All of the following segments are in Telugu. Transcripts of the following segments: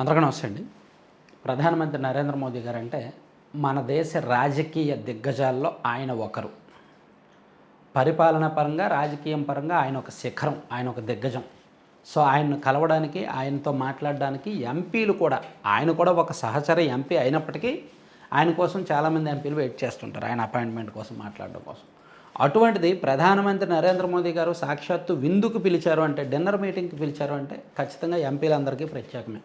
అందరికీ నమస్తే అండి. ప్రధానమంత్రి నరేంద్ర మోదీ గారు అంటే మన దేశ రాజకీయ దిగ్గజాల్లో ఆయన ఒకరు. పరిపాలన పరంగా రాజకీయం పరంగా ఆయన ఒక శిఖరం ఆయన ఒక దిగ్గజం. సో ఆయన్ను కలవడానికి ఆయనతో మాట్లాడడానికి ఎంపీలు కూడా ఆయన కూడా ఒక సహచర ఎంపీ అయినప్పటికీ ఆయన కోసం చాలామంది ఎంపీలు వెయిట్ చేస్తుంటారు ఆయన అపాయింట్మెంట్ కోసం మాట్లాడడం కోసం. అటువంటిది ప్రధానమంత్రి నరేంద్ర మోదీ గారు సాక్షాత్తు విందుకు పిలిచారు అంటే డిన్నర్ మీటింగ్కి పిలిచారు అంటే ఖచ్చితంగా ఎంపీలందరికీ ప్రత్యేకమే.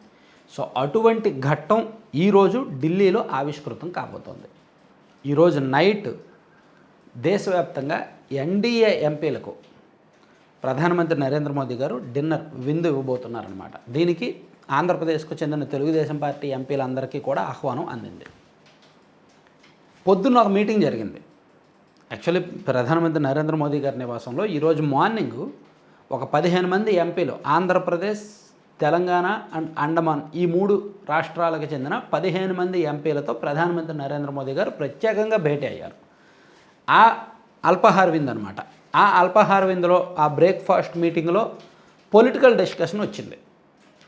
సో అటువంటి ఘట్టం ఈరోజు ఢిల్లీలో ఆవిష్కృతం కాబోతోంది. ఈరోజు నైట్ దేశవ్యాప్తంగా ఎన్డీఏ ఎంపీలకు ప్రధానమంత్రి నరేంద్ర మోదీ గారు డిన్నర్ విందు ఇవ్వబోతున్నారనమాట దీనికి ఆంధ్రప్రదేశ్కు చెందిన తెలుగుదేశం పార్టీ ఎంపీలందరికీ కూడా ఆహ్వానం అందింది. పొద్దున్న ఒక మీటింగ్ జరిగింది. యాక్చువల్లీ ప్రధానమంత్రి నరేంద్ర మోదీ గారి నివాసంలో ఈరోజు మార్నింగ్ ఒక పదిహేను మంది ఎంపీలు ఆంధ్రప్రదేశ్ తెలంగాణ అండ్ అండమాన్ ఈ మూడు రాష్ట్రాలకు చెందిన పదిహేను మంది ఎంపీలతో ప్రధానమంత్రి నరేంద్ర మోదీ గారు ప్రత్యేకంగా భేటీ అయ్యారు. ఆ అల్పాహార విందు అనమాట ఆ అల్పాహార విందులో ఆ బ్రేక్ఫాస్ట్ మీటింగ్లో పొలిటికల్ డిస్కషన్ వచ్చింది.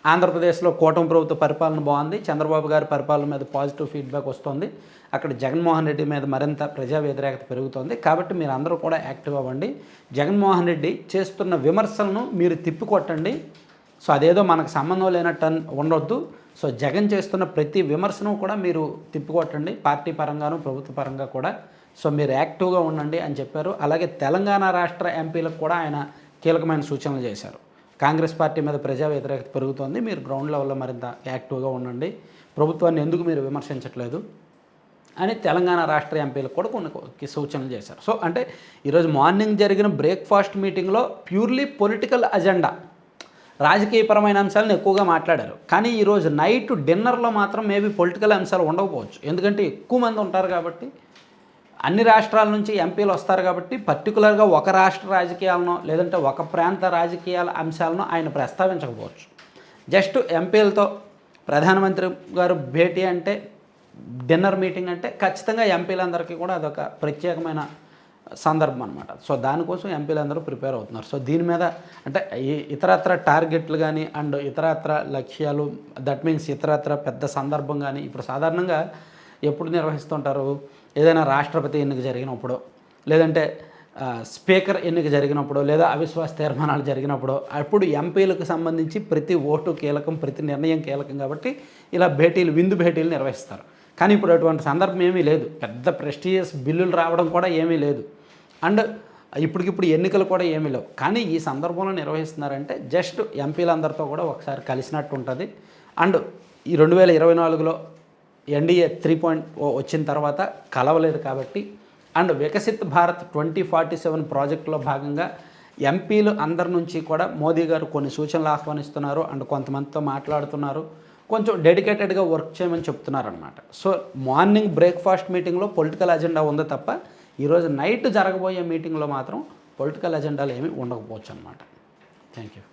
ఆంధ్రప్రదేశ్లో కూటమి ప్రభుత్వ పరిపాలన బాగుంది. చంద్రబాబు గారి పరిపాలన మీద పాజిటివ్ ఫీడ్బ్యాక్ వస్తుంది. అక్కడ జగన్మోహన్ రెడ్డి మీద మరింత ప్రజా వ్యతిరేకత పెరుగుతోంది. కాబట్టి మీరు అందరూ కూడా యాక్టివ్ అవ్వండి. జగన్మోహన్ రెడ్డి చేస్తున్న విమర్శలను మీరు తిప్పికొట్టండి. సో అదేదో మనకు సంబంధం లేనట్టు ఉండొద్దు. సో జగన్ చేస్తున్న ప్రతి విమర్శను కూడా మీరు తిప్పికొట్టండి. పార్టీ పరంగాను ప్రభుత్వ పరంగా కూడా. సో మీరు యాక్టివ్గా ఉండండి అని చెప్పారు. అలాగే తెలంగాణ రాష్ట్ర ఎంపీలకు కూడా ఆయన కీలకమైన సూచనలు చేశారు. కాంగ్రెస్ పార్టీ మీద ప్రజా వ్యతిరేకత పెరుగుతోంది. మీరు గ్రౌండ్ లెవెల్లో మరింత యాక్టివ్గా ఉండండి. ప్రభుత్వాన్ని ఎందుకు మీరు విమర్శించట్లేదు? అని తెలంగాణ రాష్ట్ర ఎంపీలకు కూడా కొన్ని సూచనలు చేశారు. సో అంటే ఈరోజు మార్నింగ్ జరిగిన బ్రేక్ఫాస్ట్ మీటింగ్లో ప్యూర్లీ పొలిటికల్ అజెండా రాజకీయపరమైన అంశాలను ఎక్కువగా మాట్లాడారు. కానీ ఈరోజు నైట్ డిన్నర్లో మాత్రం మేబీ పొలిటికల్ అంశాలు ఉండకపోవచ్చు. ఎందుకంటే ఎక్కువ మంది ఉంటారు కాబట్టి అన్ని రాష్ట్రాల నుంచి ఎంపీలు వస్తారు కాబట్టి పర్టికులర్గా ఒక రాష్ట్ర రాజకీయాలను లేదంటే ఒక ప్రాంత రాజకీయాల అంశాలను ఆయన ప్రస్తావించకపోవచ్చు. జస్ట్ ఎంపీలతో ప్రధానమంత్రి గారు భేటీ అంటే డిన్నర్ మీటింగ్ అంటే ఖచ్చితంగా ఎంపీలందరికీ కూడా అదొక ప్రత్యేకమైన సందర్భం అనమాట సో దానికోసం ఎంపీలందరూ ప్రిపేర్ అవుతున్నారు. సో దీని మీద అంటే ఈ ఇతరత్ర టార్గెట్లు కానీ అండ్ ఇతరత్ర లక్ష్యాలు దట్ మీన్స్ ఇతరత్ర పెద్ద సందర్భం కానీ ఇప్పుడు సాధారణంగా ఎప్పుడు నిర్వహిస్తుంటారు? ఏదైనా రాష్ట్రపతి ఎన్నిక జరిగినప్పుడు లేదంటే స్పీకర్ ఎన్నిక జరిగినప్పుడు లేదా అవిశ్వాస తీర్మానాలు జరిగినప్పుడు అప్పుడు ఎంపీలకు సంబంధించి ప్రతి ఓటు కీలకం ప్రతి నిర్ణయం కీలకం కాబట్టి ఇలా భేటీలు విందు భేటీలు నిర్వహిస్తారు. కానీ ఇప్పుడు అటువంటి సందర్భం ఏమీ లేదు. పెద్ద ప్రెస్టీజియస్ బిల్లులు రావడం కూడా ఏమీ లేదు. అండ్ ఇప్పటికిప్పుడు ఎన్నికలు కూడా ఏమీ లేవు. కానీ ఈ సందర్భంలో నిర్వహిస్తున్నారంటే జస్ట్ ఎంపీలందరితో కూడా ఒకసారి కలిసినట్టు ఉంటుంది. అండ్ ఈ రెండు వేల ఇరవై నాలుగులో ఎన్డీఏ త్రీ పాయింట్ వచ్చిన తర్వాత కలవలేదు కాబట్టి and Viksit Bharat twenty forty seven ప్రాజెక్టులో భాగంగా ఎంపీలు అందరి నుంచి కూడా మోదీ గారు కొన్ని సూచనలు ఆహ్వానిస్తున్నారు. అండ్ కొంతమందితో మాట్లాడుతున్నారు. కొంచెం డెడికేటెడ్గా వర్క్ చేయమని చెప్తున్నారనమాట సో మార్నింగ్ బ్రేక్ఫాస్ట్ మీటింగ్లో పొలిటికల్ అజెండా ఉంది తప్ప ఈరోజు నైట్ జరగబోయే మీటింగ్లో మాత్రం పొలిటికల్ అజెండాలు ఏమీ ఉండకపోవచ్చు అనమాట థ్యాంక్ యూ